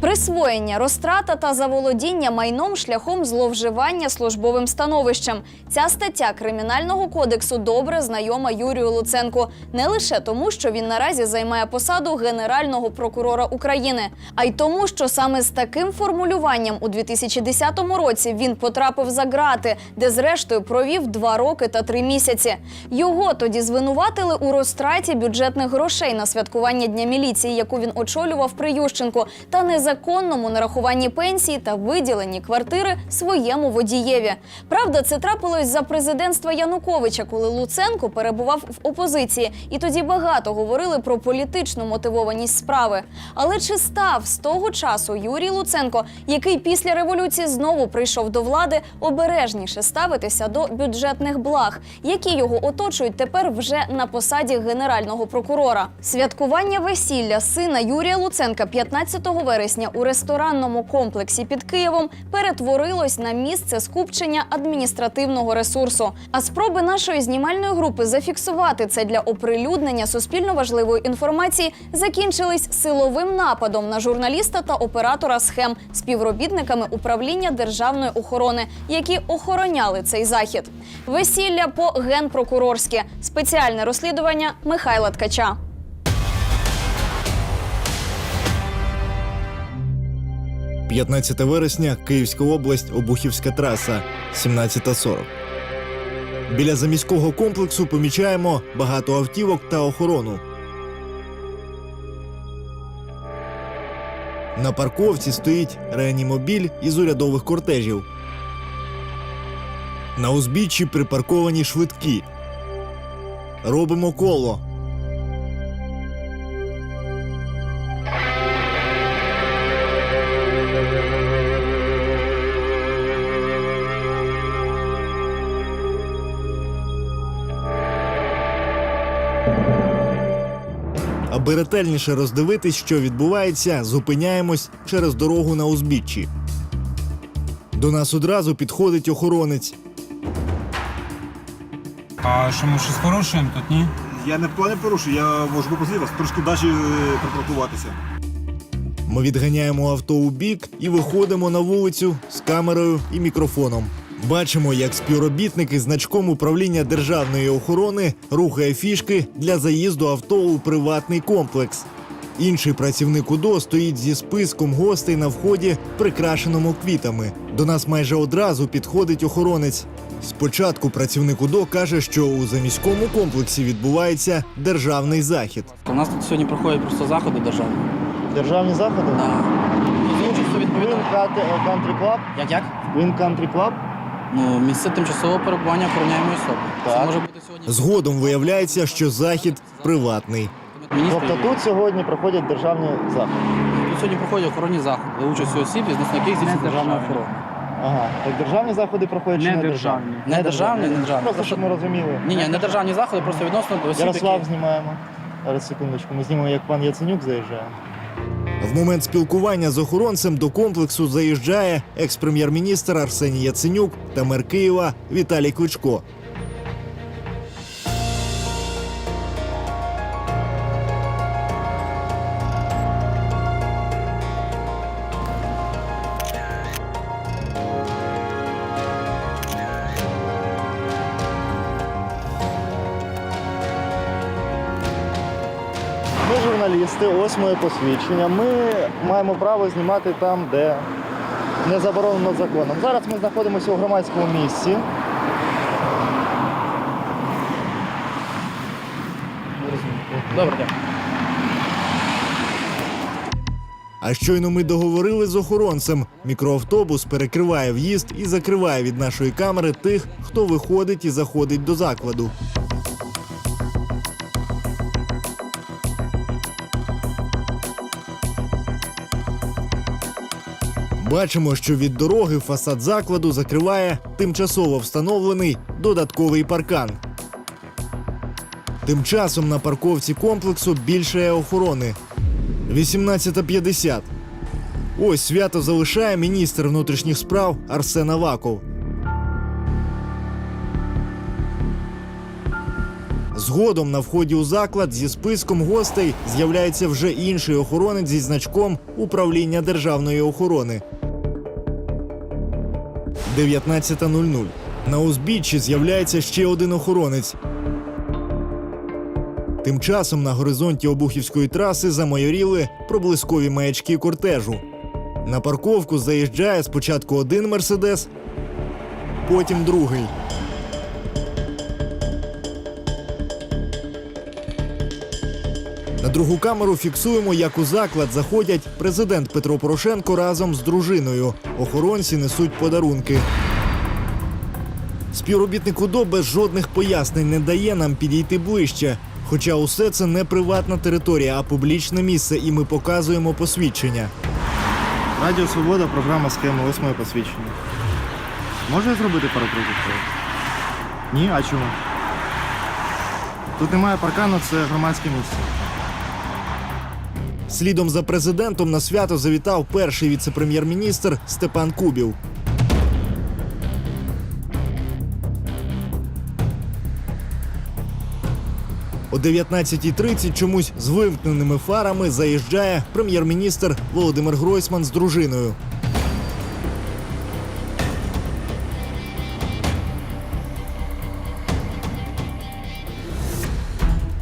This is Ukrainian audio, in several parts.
Присвоєння, розтрата та заволодіння майном шляхом зловживання службовим становищем. Ця стаття кримінального кодексу добре знайома Юрію Луценку не лише тому, що він наразі займає посаду генерального прокурора України, а й тому, що саме з таким формулюванням у 2010 році він потрапив за ґрати, де зрештою провів два роки та три місяці. Його тоді звинуватили у розтраті бюджетних грошей на святкування Дня міліції, яку він очолював при Ющенку, та незаконному нарахуванні пенсії та виділенні квартири своєму водієві. Правда, це трапилось за президентства Януковича, коли Луценко перебував в опозиції, і тоді багато говорили про політичну мотивованість справи. Але чи став з того часу Юрій Луценко, який після революції знову прийшов до влади, обережніше ставитися до бюджетних благ, які його оточують тепер вже на посаді генерального прокурора? Святкування весілля сина Юрія Луценка 15 вересня у ресторанному комплексі під Києвом перетворилось на місце скупчення адміністративного ресурсу. А спроби нашої знімальної групи зафіксувати це для оприлюднення суспільно важливої інформації закінчились силовим нападом на журналіста та оператора схем співробітниками управління державної охорони, які охороняли цей захід. Весілля по генпрокурорськи. Спеціальне розслідування Михайла Ткача. – 15 вересня, Київська область, Обухівська траса, 17.40. Біля заміського комплексу помічаємо багато автівок та охорону. На парковці стоїть реанімобіль із урядових кортежів. На узбіччі припарковані швидкі. Робимо коло. Аби ретельніше роздивитись, що відбувається, зупиняємось через дорогу на узбіччі. До нас одразу підходить охоронець. А що ми щось порушуємо тут, ні? Я не в плані порушую, я можу попросити вас трошки далі е, припаркуватися. Ми відганяємо авто у бік і виходимо на вулицю з камерою і мікрофоном. Бачимо, як співробітники значком управління державної охорони рухає фішки для заїзду авто у приватний комплекс. Інший працівник УДО стоїть зі списком гостей на вході, прикрашеному квітами. До нас майже одразу підходить охоронець. Спочатку працівник УДО каже, що у заміському комплексі відбувається державний захід. У нас тут сьогодні проходять просто заходи державні. Державні заходи? Да. Ну, за участю відповідно. Country Club? Як як? Win Country Club? Ну, місце тимчасового перебування охороняємої особи. Це Так. може бути сьогодні. Згодом виявляється, що захід приватний. Міністр. Тобто тут сьогодні проходять державні заходи. Тут сьогодні проходять охоронні заходи за участю осіб, відносно яких здійснюється державна охорона. Ага. Так державні заходи проходять чи не державні? Не державні, не державні. Просто щоб ми розуміли. Ні, ні, не державні заходи, просто відносно до осіб, Ярослав які... знімаємо. Зараз секундочку. Ми знімемо, як пан Яценюк заїжджає. В момент спілкування з охоронцем до комплексу заїжджає екс-прем'єр-міністр Арсеній Яценюк та мер Києва Віталій Кличко. Журналісти, ось моє посвідчення. Ми маємо право знімати там, де не заборонено законом. Зараз ми знаходимося у громадському місці. Добре. А щойно ми договорили з охоронцем. Мікроавтобус перекриває в'їзд і закриває від нашої камери тих, хто виходить і заходить до закладу. Бачимо, що від дороги фасад закладу закриває тимчасово встановлений додатковий паркан. Тим часом на парковці комплексу більше охорони. 18.50. Ось свято залишає міністр внутрішніх справ Арсен Аваков. Згодом на вході у заклад зі списком гостей з'являється вже інший охоронець зі значком управління державної охорони. 19.00. На узбіччі з'являється ще один охоронець. Тим часом на горизонті Обухівської траси замайоріли проблискові маячки кортежу. На парковку заїжджає спочатку один мерседес, потім другий. На другу камеру фіксуємо, як у заклад заходять президент Петро Порошенко разом з дружиною. Охоронці несуть подарунки. Співробітник УДО без жодних пояснень не дає нам підійти ближче. Хоча усе це не приватна територія, а публічне місце, і ми показуємо посвідчення. Радіо Свобода, програма схема восьмої посвідчення. Може я зробити пару кроків? Ні, а чому? Тут немає паркану, це громадське місце. Слідом за президентом на свято завітав перший віце-прем'єр-міністр Степан Кубів. О 19.30 чомусь з вимкненими фарами заїжджає прем'єр-міністр Володимир Гройсман з дружиною.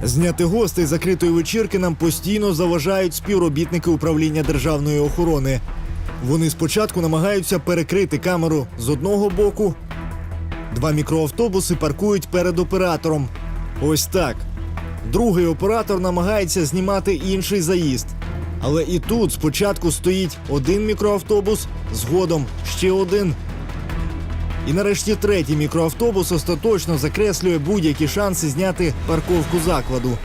Зняти гостей закритої вечірки нам постійно заважають співробітники управління державної охорони. Вони спочатку намагаються перекрити камеру з одного боку. Два мікроавтобуси паркують перед оператором. Ось так. Другий оператор намагається знімати інший заїзд. Але і тут спочатку стоїть один мікроавтобус, згодом ще один. І нарешті третій мікроавтобус остаточно закреслює будь-які шанси зняти парковку закладу.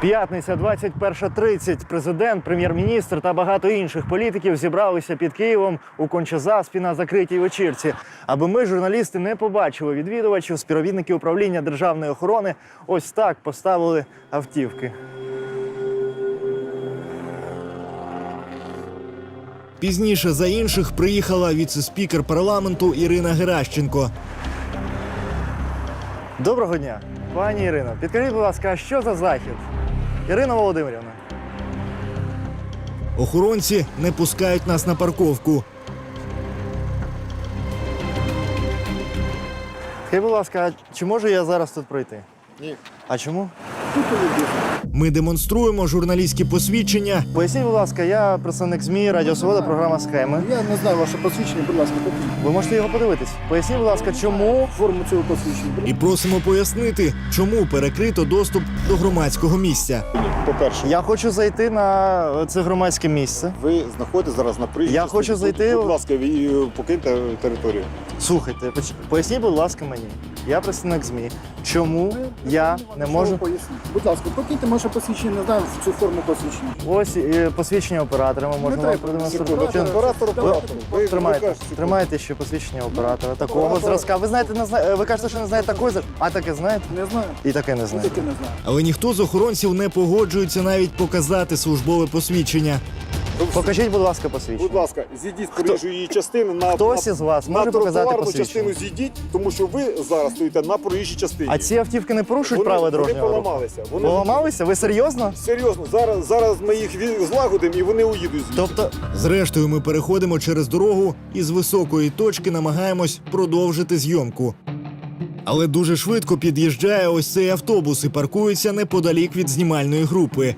П'ятниця, 21.30. Президент, прем'єр-міністр та багато інших політиків зібралися під Києвом у Кончезаспі на закритій вечірці, аби ми, журналісти, не побачили відвідувачів. Співробітники управління державної охорони ось так поставили автівки. Пізніше за інших приїхала віце-спікер парламенту Ірина Геращенко. Доброго дня, пані Ірино. Підкажіть, будь ласка, що за захід? Ірина Володимирівна. Охоронці не пускають нас на парковку. Скажіть, будь ласка, чи можу я зараз тут пройти? Ні. А чому? Ми демонструємо журналістські посвідчення. Поясніть, будь ласка, я представник ЗМІ, Радіо Свобода, програма схеми. Я не знаю ваше посвідчення, будь ласка, купіть Ви можете його подивитись. Поясніть, будь ласка, чому форму цього посвідчення. І просимо пояснити, чому перекрито доступ до громадського місця. По-перше, я хочу зайти на це громадське місце. ви знаходитесь зараз на приїзді. Я хочу зайти Будь, ласка, е, покиньте територію. Слухайте, поясніть, будь ласка, мені. Я представник ЗМІ. Чому я не можу. пояснити. Будь ласка, покиньте ваше посвідчення, не знаю цю форму посвідчення. Ось е, посвідчення оператора. Ми можемо вам продемонструвати. Оператор, оператор. Ви- ви Тримайте, кажете, тримайте ще посвідчення оператора. Такого Оператор. зразка. Ви знаєте, не зна... ви кажете, що не знаєте такої зразка. А таке знаєте? Не знаю. І таке не знаєте. таки не знаю. Але ніхто з охоронців не погоджується навіть показати службове посвідчення. Покажіть, будь ласка, посвідчення. Будь ласка, зійдіть з проїжджої частини на, Хтось із вас на може показати тротуарну посвідчення? частину зійдіть, тому що ви зараз стоїте на проїжджій частині. А ці автівки не порушують вони, правила вони дорожнього руху? поламалися. Вони Поламалися? Ви серйозно? Серйозно, зараз, зараз ми їх злагодимо і вони уїдуть звідси. Тобто, Зрештою, ми переходимо через дорогу і з високої точки намагаємось продовжити зйомку. Але дуже швидко під'їжджає ось цей автобус і паркується неподалік від знімальної групи.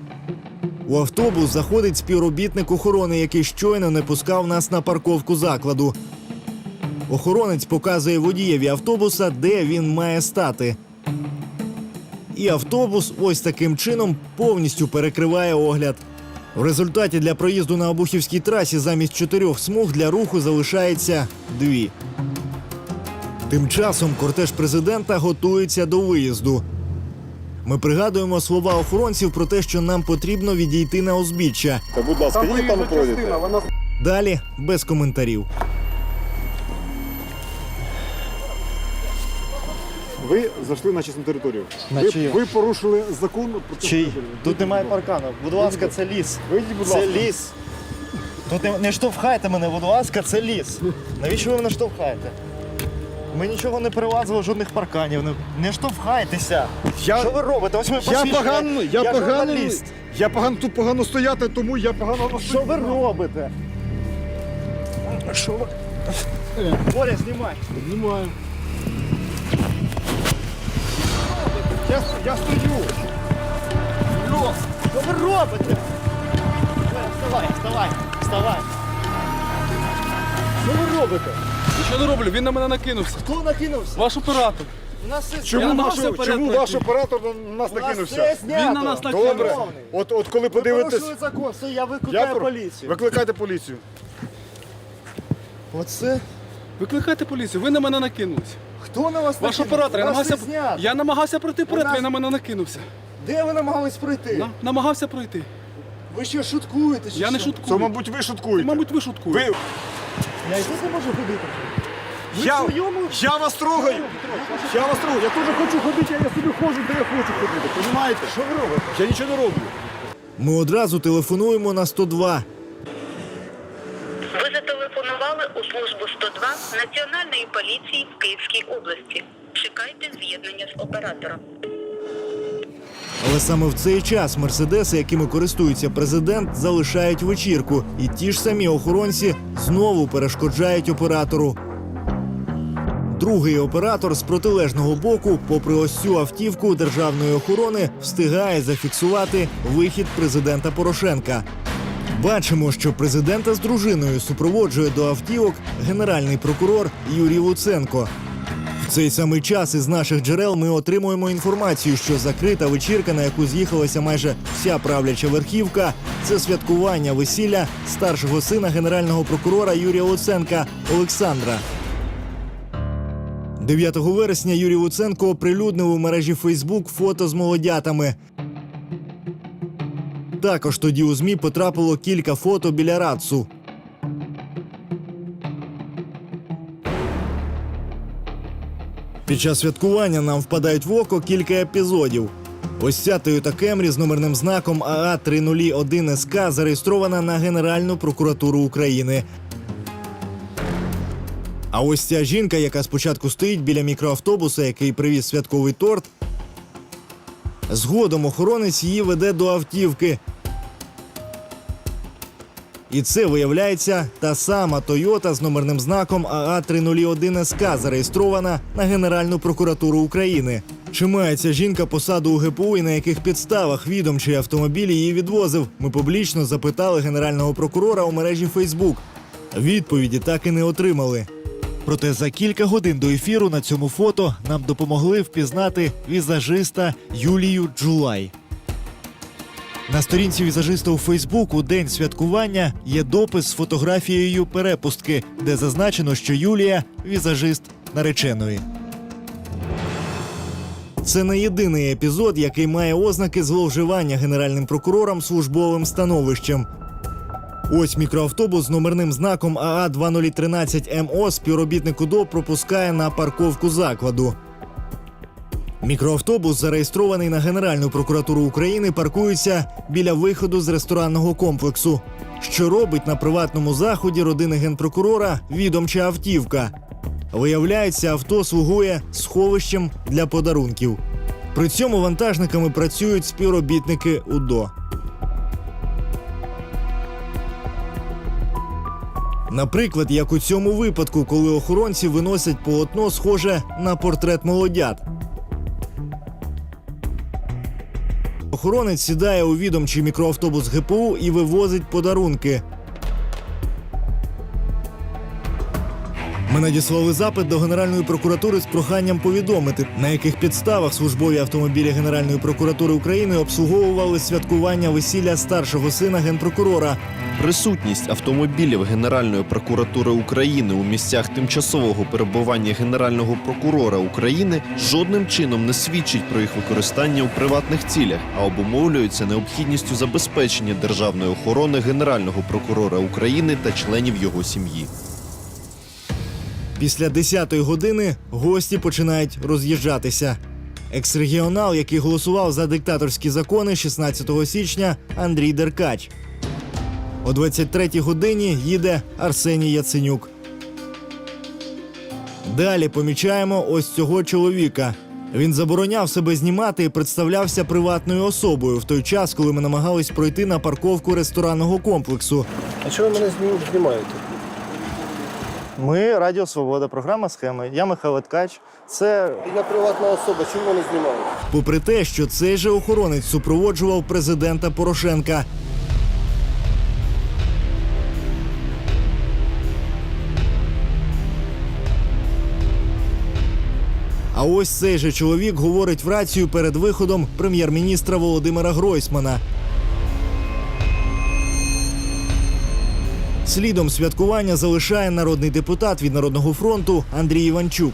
У автобус заходить співробітник охорони, який щойно не пускав нас на парковку закладу. Охоронець показує водієві автобуса, де він має стати. І автобус ось таким чином повністю перекриває огляд. В результаті для проїзду на Обухівській трасі замість чотирьох смуг для руху залишається дві. Тим часом кортеж президента готується до виїзду. Ми пригадуємо слова охоронців про те, що нам потрібно відійти на узбіччя. Та, будь ласка, їдь там пройдете. вона Далі без коментарів. Ви зайшли на чесну територію. На ви, чию? ви порушили закон про чесну чий? територію. Тут немає паркану. Будь ласка, це ліс. Вийдіть, будь Це ласка. ліс. Тут не, не штовхайте мене, будь ласка, це ліс. Навіщо ви мене штовхаєте? Ми нічого не перелазили, жодних парканів. Не, не штовхайтеся. Я- Що ви робите? Ось ми Я посвідчення. погано, я, я погано, журналіст. я погано тут погано стояти, тому я погано Що ви робите? Що ви? Боря, знімай. Знімаю. Я, я стою. Що ви робите? Боря, Вставай, вставай, вставай. Що ви робите? Нічого не роблю, він на мене накинувся. Хто накинувся? Ваш оператор. У нас все Чому, вперед чому ваш оператор на нас У нас накинувся? знято. Він на нас накинувся. Добре. От, от коли Ви подивитесь, порушили закон, все, я викликаю я поліцію. викликайте поліцію. Оце? Викликайте поліцію, ви на мене накинулись. Хто на вас Ваш накинувся? оператор, я У намагався, все знято. я намагався пройти вперед, нас- він на мене накинувся. Де ви намагались пройти? На- намагався пройти. Ви що, шуткуєте? Чи Я не що? шуткую. Це, мабуть, ви шуткуєте. Мабуть, ви шуткуєте. Ви, Я і тут не можу ходити. Ви я, в своєму? я вас трогаю. Я вас трогаю. Я теж хочу ходити, а я собі ходжу, де я хочу ходити. Понімаєте? Що ви робите? Я нічого не роблю. Ми одразу телефонуємо на 102. Ви зателефонували у службу 102 Національної поліції в Київській області. Чекайте з'єднання з оператором. Але саме в цей час мерседеси, якими користується президент, залишають вечірку, і ті ж самі охоронці знову перешкоджають оператору. Другий оператор з протилежного боку, попри ось цю автівку державної охорони, встигає зафіксувати вихід президента Порошенка. Бачимо, що президента з дружиною супроводжує до автівок генеральний прокурор Юрій Луценко. Цей самий час із наших джерел ми отримуємо інформацію, що закрита вечірка, на яку з'їхалася майже вся правляча верхівка, це святкування весілля старшого сина генерального прокурора Юрія Луценка Олександра. 9 вересня Юрій Луценко оприлюднив у мережі Фейсбук фото з молодятами. Також тоді у ЗМІ потрапило кілька фото біля Рацу. Під час святкування нам впадають в око кілька епізодів. Ось ця Toyota Camry з номерним знаком АА 301 СК зареєстрована на Генеральну прокуратуру України. А ось ця жінка, яка спочатку стоїть біля мікроавтобуса, який привіз святковий торт. Згодом охоронець її веде до автівки. І це виявляється та сама Тойота з номерним знаком АА 301 СК зареєстрована на Генеральну прокуратуру України. Чи має ця жінка посаду у ГПУ і на яких підставах відомчий автомобіль її відвозив? Ми публічно запитали генерального прокурора у мережі Фейсбук. Відповіді так і не отримали. Проте за кілька годин до ефіру на цьому фото нам допомогли впізнати візажиста Юлію Джулай. На сторінці візажиста у Фейсбук у день святкування є допис з фотографією перепустки, де зазначено, що Юлія візажист нареченої. Це не єдиний епізод, який має ознаки зловживання генеральним прокурором службовим становищем. Ось мікроавтобус з номерним знаком АА 2013 МО співробітник УДО пропускає на парковку закладу. Мікроавтобус, зареєстрований на Генеральну прокуратуру України, паркується біля виходу з ресторанного комплексу. Що робить на приватному заході родини генпрокурора відомча автівка. Виявляється, авто слугує сховищем для подарунків. При цьому вантажниками працюють співробітники УДО. Наприклад, як у цьому випадку, коли охоронці виносять полотно, схоже на портрет молодят. Охоронець сідає у відомчий мікроавтобус ГПУ і вивозить подарунки. Ми надіслали запит до Генеральної прокуратури з проханням повідомити, на яких підставах службові автомобілі Генеральної прокуратури України обслуговували святкування весілля старшого сина генпрокурора. Присутність автомобілів Генеральної прокуратури України у місцях тимчасового перебування Генерального прокурора України жодним чином не свідчить про їх використання у приватних цілях, а обумовлюється необхідністю забезпечення державної охорони Генерального прокурора України та членів його сім'ї. Після 10-ї години гості починають роз'їжджатися. Екс-регіонал, який голосував за диктаторські закони 16 січня, Андрій Деркач. О 23-й годині їде Арсеній Яценюк. Далі помічаємо ось цього чоловіка. Він забороняв себе знімати і представлявся приватною особою в той час, коли ми намагались пройти на парковку ресторанного комплексу. А чого ви мене зні- знімаєте? Ми Радіо Свобода, програма схеми. Я Михайло Ткач. Це Я приватна особа, чому мене знімаєте? Попри те, що цей же охоронець супроводжував президента Порошенка. А ось цей же чоловік говорить в рацію перед виходом прем'єр-міністра Володимира Гройсмана. Слідом святкування залишає народний депутат від Народного фронту Андрій Іванчук.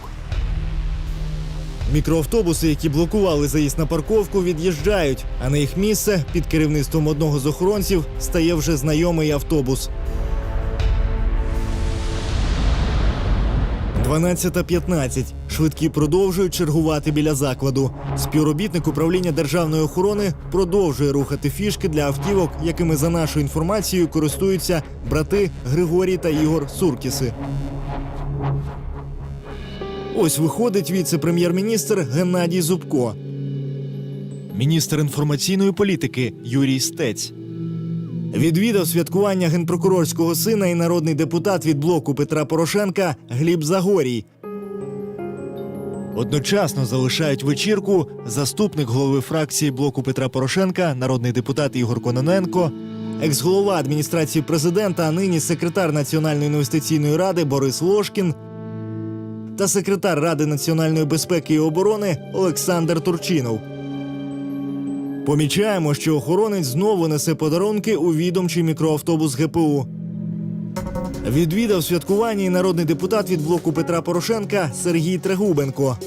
Мікроавтобуси, які блокували заїзд на парковку, від'їжджають, а на їх місце під керівництвом одного з охоронців стає вже знайомий автобус. 12.15. Швидкі продовжують чергувати біля закладу. Співробітник управління державної охорони продовжує рухати фішки для автівок, якими за нашою інформацією користуються брати Григорій та Ігор Суркіси. Ось виходить віце-прем'єр-міністр Геннадій Зубко. Міністр інформаційної політики Юрій Стець. Відвідав святкування генпрокурорського сина і народний депутат від блоку Петра Порошенка Гліб Загорій. Одночасно залишають вечірку заступник голови фракції блоку Петра Порошенка, народний депутат Ігор Кононенко, екс-голова адміністрації президента, а нині секретар Національної інвестиційної ради Борис Лошкін та секретар Ради національної безпеки і оборони Олександр Турчинов. Помічаємо, що охоронець знову несе подарунки у відомчий мікроавтобус ГПУ. Відвідав святкування і народний депутат від блоку Петра Порошенка Сергій Трегубенко.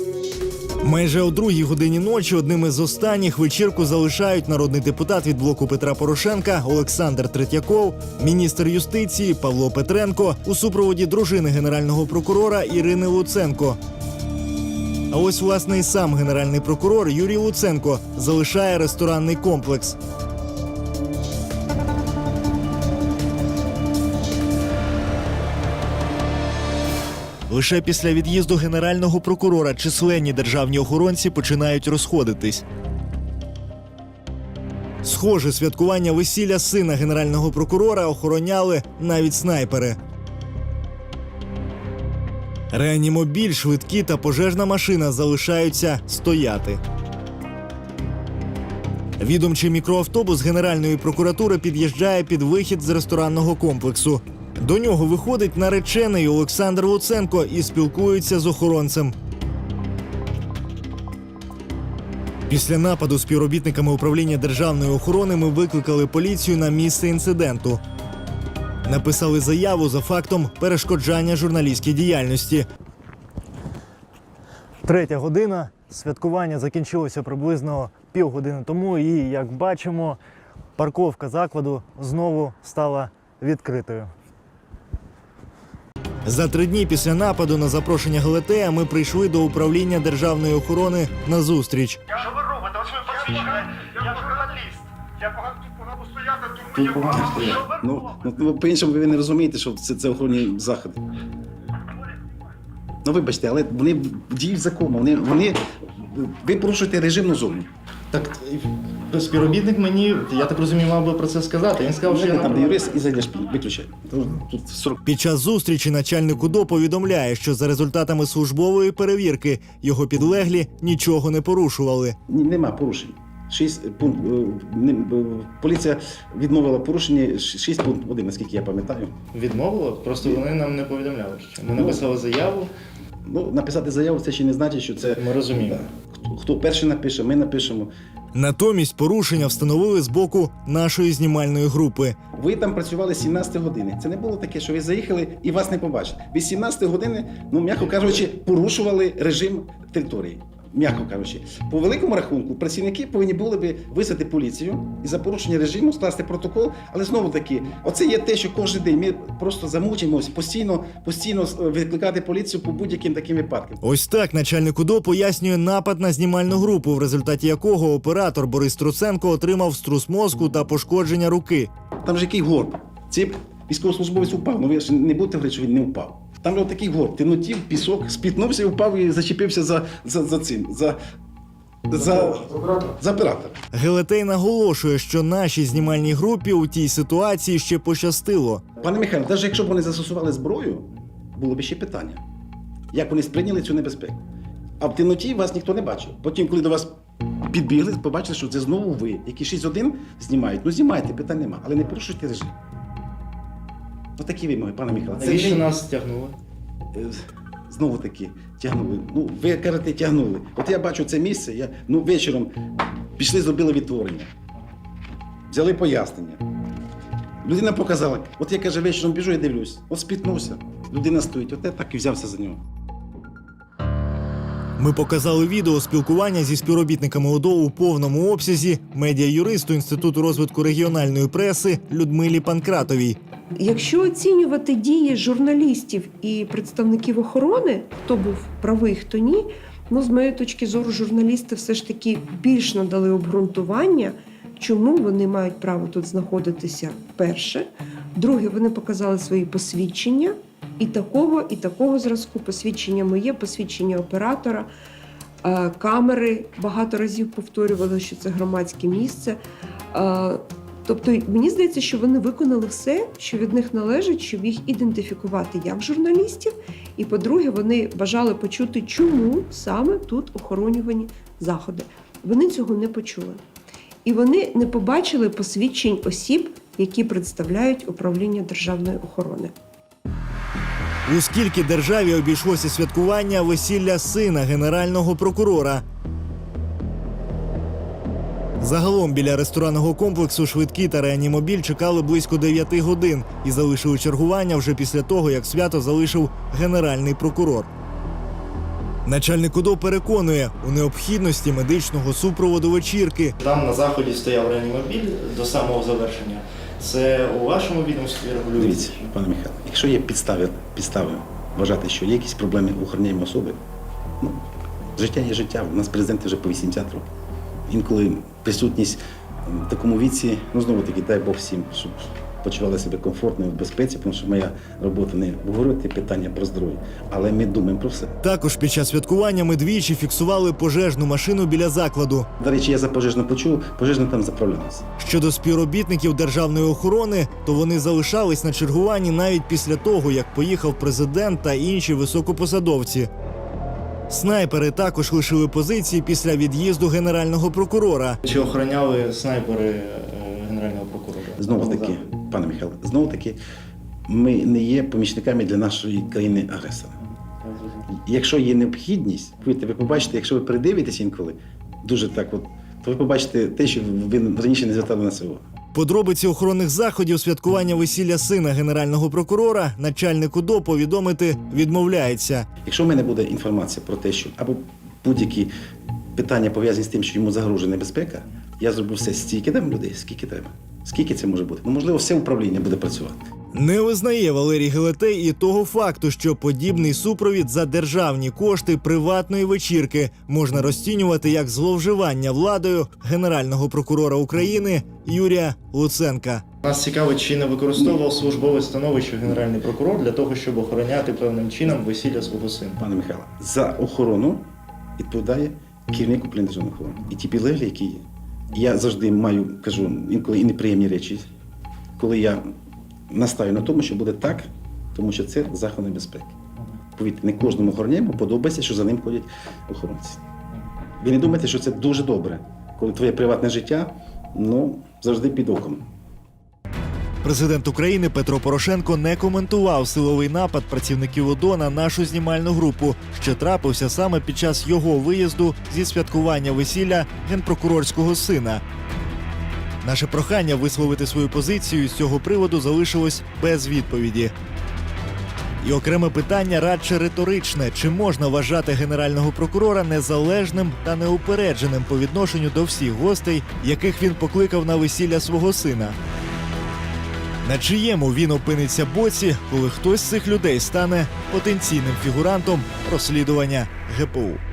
Майже о другій годині ночі одним із останніх вечірку залишають народний депутат від блоку Петра Порошенка Олександр Третьяков, міністр юстиції Павло Петренко у супроводі дружини генерального прокурора Ірини Луценко. А ось власне і сам генеральний прокурор Юрій Луценко залишає ресторанний комплекс. Лише після від'їзду генерального прокурора численні державні охоронці починають розходитись. Схоже, святкування весілля сина генерального прокурора охороняли навіть снайпери. Реанімобіль, швидкі та пожежна машина залишаються стояти. Відомчий мікроавтобус Генеральної прокуратури під'їжджає під вихід з ресторанного комплексу. До нього виходить наречений Олександр Луценко і спілкується з охоронцем. Після нападу співробітниками управління державної охорони ми викликали поліцію на місце інциденту. Написали заяву за фактом перешкоджання журналістській діяльності. третя година. Святкування закінчилося приблизно півгодини тому, і як бачимо, парковка закладу знову стала відкритою. За три дні після нападу на запрошення Галатея ми прийшли до управління державної охорони на зустріч. Що ви робите? Ось ви. Я журналіст. Я погано тут Тут я стояти. що ви Ну, ну ви по-іншому ви не розумієте, що це, це охоронні заходи. Ну вибачте, але вони діють законно. Вони, вони ви порушуєте режимну зону. Так співробітник мені, я так розумію, мав би про це сказати. Він сказав, Зайди там, де юрист, і зайдеш, виключай. Тут, тут 40 Під час зустрічі начальник УДО повідомляє, що за результатами службової перевірки його підлеглі нічого не порушували. Ні, нема порушень. Шість пункт е, е, поліція відмовила порушення 6 пункт 1, наскільки я пам'ятаю. Відмовило, просто вони нам не повідомляли. Що ми написали заяву. Ну, написати заяву це ще не значить, що це Ми розуміємо. Да. Хто, хто перший напише, ми напишемо. Натомість порушення встановили з боку нашої знімальної групи. Ви там працювали з 17 години. Це не було таке, що ви заїхали і вас не побачили. Ви з 17 години, ну м'яко кажучи, порушували режим території. М'яко кажучи, по великому рахунку працівники повинні були би висати поліцію і за порушення режиму скласти протокол. Але знову таки, оце є те, що кожен день ми просто замучимося постійно, постійно е, викликати поліцію по будь-яким таким випадкам. Ось так начальник УДО пояснює напад на знімальну групу, в результаті якого оператор Борис Труценко отримав струс мозку та пошкодження руки. Там же який горб. Цей військовослужбовець упав. Ну ви ж не будете говорити, що він не впав. Там був такий горб, темнотів, пісок, спітнувся і впав і зачепився за, за, за цим. За, за, за оператора. Гелетей наголошує, що нашій знімальній групі у тій ситуації ще пощастило. Пане Михайло, навіть якщо б вони застосували зброю, було б ще питання. Як вони сприйняли цю небезпеку? А в темноті вас ніхто не бачив. Потім, коли до вас підбігли, побачили, що це знову ви, які 6-1 знімають. Ну знімайте, питань нема, але не порушуйте режим. Ось такі вимоги, пане Михайло. Це не- нас тягнули? Е, Знову таки тягнули. Ну, ви кажете, тягнули. От я бачу це місце, я ну, вечором пішли, зробили відтворення. Взяли пояснення. Людина показала, от я каже, вечором біжу і дивлюсь, от спітнувся. Людина стоїть, от я так і взявся за нього. Ми показали відео спілкування зі співробітниками ОДО у повному обсязі медіа-юристу Інституту розвитку регіональної преси Людмилі Панкратовій. Якщо оцінювати дії журналістів і представників охорони, хто був правий, хто ні, ну з моєї точки зору, журналісти все ж таки більш надали обґрунтування, чому вони мають право тут знаходитися. Перше, друге, вони показали свої посвідчення і такого, і такого зразку. Посвідчення моє, посвідчення оператора. е, Камери багато разів повторювали, що це громадське місце. Тобто мені здається, що вони виконали все, що від них належить, щоб їх ідентифікувати як журналістів. І по-друге, вони бажали почути, чому саме тут охоронювані заходи. Вони цього не почули. І вони не побачили посвідчень осіб, які представляють управління державної охорони. У скільки державі обійшлося святкування весілля сина генерального прокурора. Загалом біля ресторанного комплексу швидкі та реанімобіль чекали близько 9 годин і залишили чергування вже після того, як свято залишив генеральний прокурор. Начальник УДО переконує у необхідності медичного супроводу вечірки. Там на заході стояв реанімобіль до самого завершення. Це у вашому відомстві регулюється? Дивіться, пане Михайло, якщо є підстави, підстави вважати, що є якісь проблеми у охороняємої особи, ну, життя є життя. У нас президент вже по 80 років. Інколи присутність в такому віці, ну знову таки, дай Бог всім, щоб почували себе комфортно і в безпеці, тому що моя робота не обговорювати питання про здоров'я, але ми думаємо про все. Також під час святкування ми двічі фіксували пожежну машину біля закладу. До речі, я за пожежну почув, пожежна там заправлялася. Щодо співробітників державної охорони, то вони залишались на чергуванні навіть після того, як поїхав президент та інші високопосадовці. Снайпери також лишили позиції після від'їзду генерального прокурора. Чи охороняли снайпери е, генерального прокурора? Знову таки, пане Михайло, знову таки, ми не є помічниками для нашої країни-агресора. Якщо є необхідність, повірте, ви побачите, якщо ви передивитесь інколи, дуже так, от, то ви побачите те, що ви раніше не звертали на це увагу. Подробиці охоронних заходів святкування весілля сина генерального прокурора начальнику ДО повідомити відмовляється. Якщо в мене буде інформація про те, що або будь-які питання пов'язані з тим, що йому загрожує небезпека, я зроблю все стільки там людей, скільки треба. Скільки це може бути? Ну, можливо, все управління буде працювати. Не визнає Валерій Гелетей і того факту, що подібний супровід за державні кошти приватної вечірки можна розцінювати як зловживання владою генерального прокурора України Юрія Луценка. Нас цікавить, чи не використовував службове становище генеральний прокурор для того, щоб охороняти певним чином весілля свого сина. Пане Михайло, за охорону відповідає керівник управління державної охорони. І ті підлеглі, які є. Я завжди маю, кажу, інколи і неприємні речі, коли я настаю на тому, що буде так, тому що це заходи безпеки. Повірте, не кожному охороняємо подобається, що за ним ходять охоронці. Ви не думаєте, що це дуже добре, коли твоє приватне життя ну, завжди під оком. Президент України Петро Порошенко не коментував силовий напад працівників ОДО на нашу знімальну групу, що трапився саме під час його виїзду зі святкування весілля генпрокурорського сина. Наше прохання висловити свою позицію з цього приводу залишилось без відповіді. І окреме питання радше риторичне: чи можна вважати генерального прокурора незалежним та неупередженим по відношенню до всіх гостей, яких він покликав на весілля свого сина? На чиєму він опиниться боці, коли хтось з цих людей стане потенційним фігурантом розслідування ГПУ.